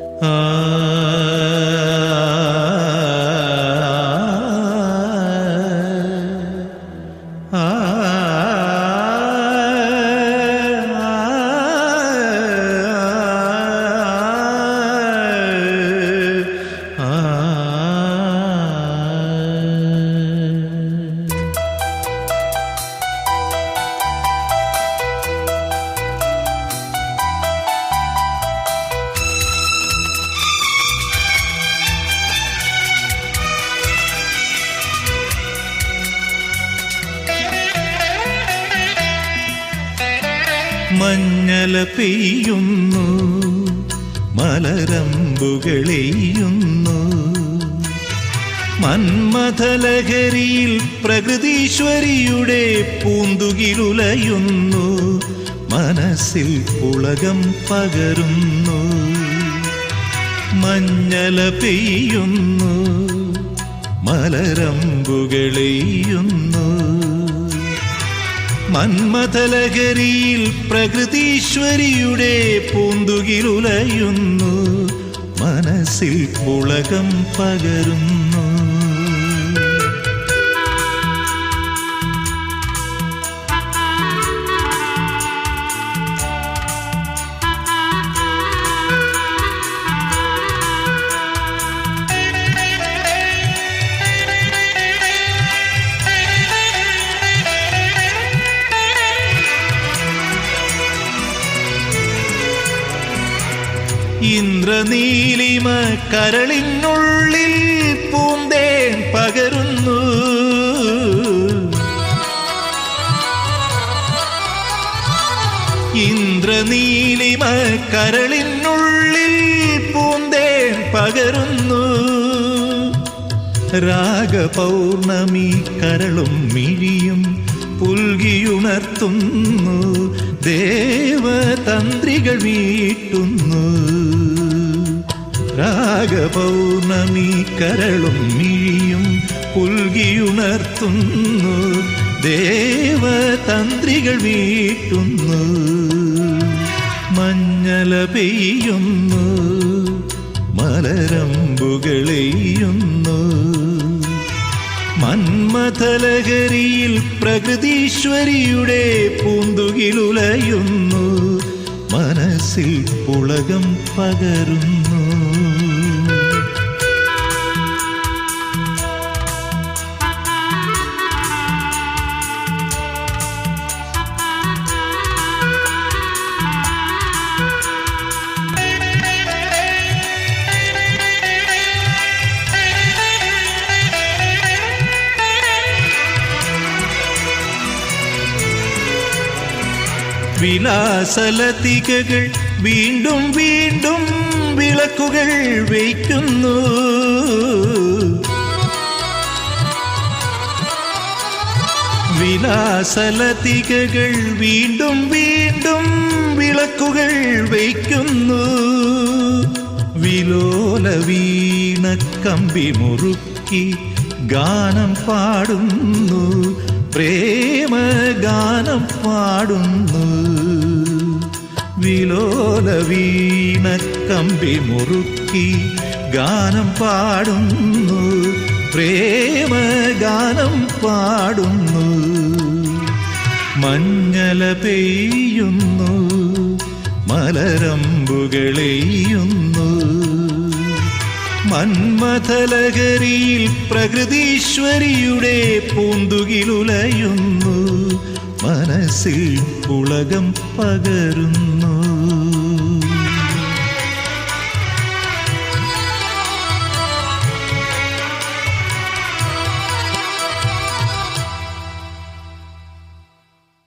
嗯 മഞ്ഞല പെയ്യുന്നു മലരമ്പുകളെയ്യുന്നു. മന്മഥലഹരിയിൽ പ്രകൃതീശ്വരിയുടെ പൂന്തുകിലുലയുന്നു മനസ്സിൽ പുളകം പകരുന്നു. മഞ്ഞല പെയ്യുന്നു മലരമ്പുകളെയ്യുന്നു. മന്മഥലഹരിയിൽ പ്രകൃതീശ്വരിയുടെ പൂന്തുകിലുലയുന്നു. മനസ്സിൽ പുളകം പകരുന്നു. ഇന്ദ്രനീലിമ കരളിനുള്ളിൽ പൂന്തേൻ പകരുന്നു. ഇന്ദ്രനീലിമ കരളിനുള്ളിൽ പൂന്തേൻ പകരുന്നു. രാഗപൗർണമി കരളും മിഴിയും പുൽകിയുണർത്തുന്നു. ദേവതന്ത്രികൾ വീട്ടുന്നു. രാഗപൗർണമി കരളും മിഴിയും പുൽകിയുണർത്തുന്നു. ദേവതന്ത്രികൾ വീട്ടുന്നു. മഞ്ഞല പെയ്യുന്നു. മലരമ്പുകളെയ്യുന്നു. മന്മഥലഹരിയിൽ പ്രകൃതീശ്വരിയുടെ പൂന്തുകിലുലയുന്നു. മനസ്സിൽ പുളകം പകരുന്നു. വിലാസലതികകൾ വീണ്ടും വീണ്ടും വിളക്കുകൾ വയ്ക്കുന്നു. വിലാസലതികകൾ വീണ്ടും വീണ്ടും വിളക്കുകൾ വയ്ക്കുന്നു. വിലോല വീണ കമ്പി മുറുക്കി ഗാനം പാടുന്നു. പ്രേമ ഗാനം പാടുന്നു. വിലോല കമ്പി മുറുക്കി ഗാനം പാടുന്നു. പ്രേമഗാനം പാടുന്നു. മഞ്ഞല പെയ്യുന്നു. മലരമ്പുകളെയ്യുന്നു. മന്മഥലഹരിയിൽ പ്രകൃതീശ്വരിയുടെ പൂന്തുകിലുലയുന്നു. മനസ്സിൽ പുളകം പകരുന്നു.